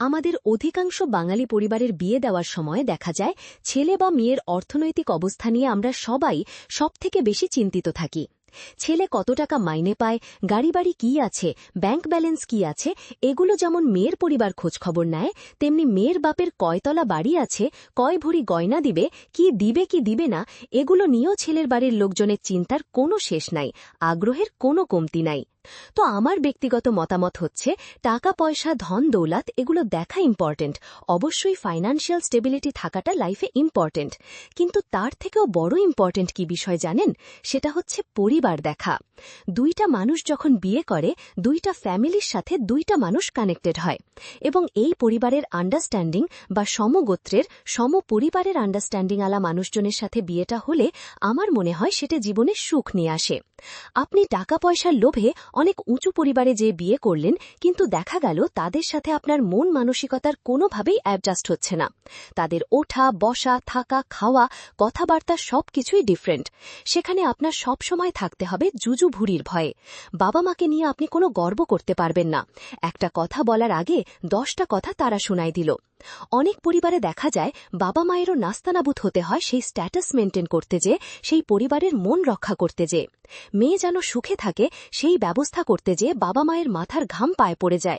আমাদের অধিকাংশ বাঙালি পরিবারের বিয়ে দেওয়ার সময় দেখা যায়, ছেলে বা মেয়ের অর্থনৈতিক অবস্থা নিয়ে আমরা সবাই সবথেকে বেশি চিন্তিত থাকি। ছেলে কত টাকা মাইনে পায় গাড়ি বাড়ি কি আছে, ব্যাংক ব্যালেন্স কি আছে, এগুলো যেমন মেয়ের পরিবার খোঁজখবর নেয়, তেমনি মেয়ের বাপের কয়তলা বাড়ি আছে, কয় ভরি গয়না দিবে, কি দিবে কি দিবে না, এগুলো নিয়েও ছেলের বাড়ির লোকজনের চিন্তার কোনো শেষ নাই, আগ্রহের কোনো কমতি নাই। তো আমার ব্যক্তিগত মতামত হচ্ছে টাকা পয়সা ধন, দৌলাত এগুলো দেখা ইম্পর্টেন্ট অবশ্যই ফাইন্যান্সিয়াল স্টেবিলিটি থাকাটা লাইফে ইম্পর্টেন্ট কিন্তু তার থেকেও বড় ইম্পর্টেন্ট কি বিষয় জানেন? সেটা হচ্ছে পরিবার দেখা। দুইটা মানুষ যখন বিয়ে করে, দুইটা ফ্যামিলির সাথে দুইটা মানুষ কানেক্টেড হয় এবং এই পরিবারের আন্ডারস্ট্যান্ডিং বা সমগোত্রের সম পরিবারের আন্ডারস্ট্যান্ডিং আলা মানুষজনের সাথে বিয়েটা হলে আমার মনে হয় সেটা জীবনে সুখ নিয়ে আসে। আপনি টাকা পয়সার লোভে অনেক উঁচু পরিবারে যে বিয়ে করলেন, কিন্তু দেখা গেল তাদের সাথে আপনার মন মানসিকতার কোনোভাবেই অ্যাডজাস্ট হচ্ছে না। তাদের ওঠা, বসা, থাকা, খাওয়া, কথাবার্তা সবকিছুই ডিফারেন্ট সেখানে আপনার সব সময় থাকতে হবে জুজু ভুড়ির ভয়ে। বাবা মাকে নিয়ে আপনি কোনো গর্ব করতে পারবেন না। একটা কথা বলার আগে দশটা কথা তারা শুনাই দিল। অনেক পরিবারে দেখা যায় বাবা মায়েরও নাস্তানাবুত হতে হয় সেই স্ট্যাটাস মেনটেন করতে যে, সেই পরিবারের মন রক্ষা করতে যে। মেয়ে যেন সুখে থাকে, সেই ব্যবস্থা করতে যে বাবা মায়ের মাথার ঘাম পায়ে পড়ে যায়।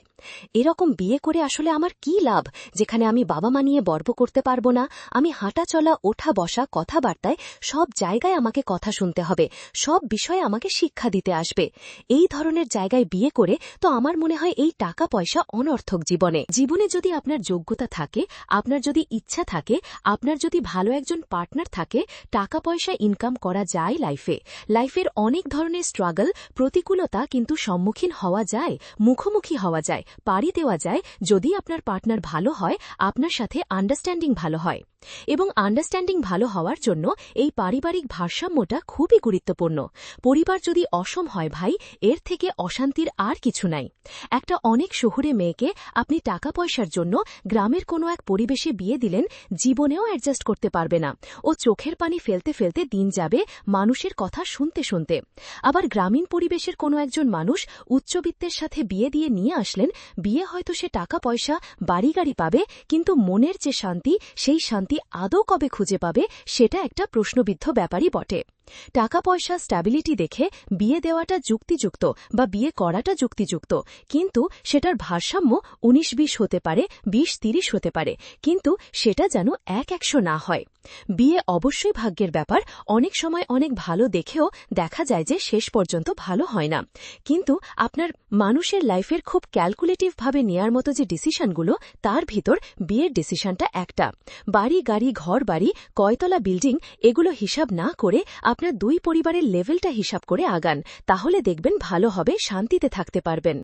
এরকম বিয়ে করে আসলে আমার কি লাভ? যেখানে আমি বাবা মা নিয়ে বর্ব করতে পারব না, আমি হাঁটা চলা, ওঠা বসা, কথাবার্তায় সব জায়গায় আমাকে কথা শুনতে হবে, সব বিষয়ে আমাকে শিক্ষা দিতে আসবে। এই ধরনের জায়গায় বিয়ে করে তো আমার মনে হয় এই টাকা পয়সা অনর্থক জীবনে। জীবনে যদি আপনার যোগ্যতা থাকে, আপনার যদি ইচ্ছা থাকে, আপনার যদি ভালো একজন পার্টনার থাকে টাকা পয়সা ইনকাম করা যায় লাইফে। লাইফের অনেক ধরনের স্ট্রাগল, প্রতিকূলতা কিন্তু সম্মুখীন হওয়া যায়, মুখোমুখি হওয়া যায়, পাড়ি দেওয়া যায়। যদি আপনার পার্টনার ভালো হয়, আপনার সাথে আন্ডারস্ট্যান্ডিং ভালো হয়। এবং আন্ডারস্ট্যান্ডিং ভালো হওয়ার জন্য এই পারিবারিক ভারসাম্যটা খুবই গুরুত্বপূর্ণ। পরিবার যদি অসম হয় ভাই, এর থেকে অশান্তির আর কিছু নাই। একটা অনেক শহুরে মেয়েকে আপনি টাকা পয়সার জন্য গ্রামের কোনো এক পরিবেশে বিয়ে দিলেন, জীবনেও অ্যাডজাস্ট করতে পারবে না। ও চোখের পানি ফেলতে ফেলতে দিন যাবে মানুষের কথা শুনতে শুনতে। আবার গ্রামীণ পরিবেশের কোনো একজন মানুষ উচ্চবিত্তের সাথে বিয়ে দিয়ে নিয়ে আসলেন, বিয়ে হয়তো সে টাকা পয়সা বাড়ি গাড়ি পাবে, কিন্তু মনের যে শান্তি, সেই শান্তি আদৌ কবে খুঁজে পাবে সেটা একটা প্রশ্নবিদ্ধ ব্যাপারই বটে। টাকা পয়সা স্ট্যাবিলিটি দেখে বিয়ে দেওয়াটা যুক্তিযুক্ত বা বিয়ে করাটা যুক্তিযুক্ত। কিন্তু সেটার ভারসাম্য উনিশ বিশ হতে পারে, বিশ তিরিশ হতে পারে। কিন্তু সেটা যেন এক একশো না হয়। বিয়ে অবশ্যই ভাগ্যের ব্যাপার। অনেক সময় অনেক ভালো দেখেও দেখা যায় যে শেষ পর্যন্ত ভালো হয় না। কিন্তু আপনার মানুষের লাইফের খুব ক্যালকুলেটিভভাবে নেয়ার মতো যে ডিসিশনগুলো, তার ভিতর বিয়ের ডিসিশনটা একটা। বাড়ি, গাড়ি ঘর বাড়ি কয়তলা বিল্ডিং, এগুলো হিসাব না করে আপনার দুই পরিবারের লেভেলটা হিসাব করে আগান তাহলে দেখবেন ভালো হবে শান্তিতে থাকতে পারবেন।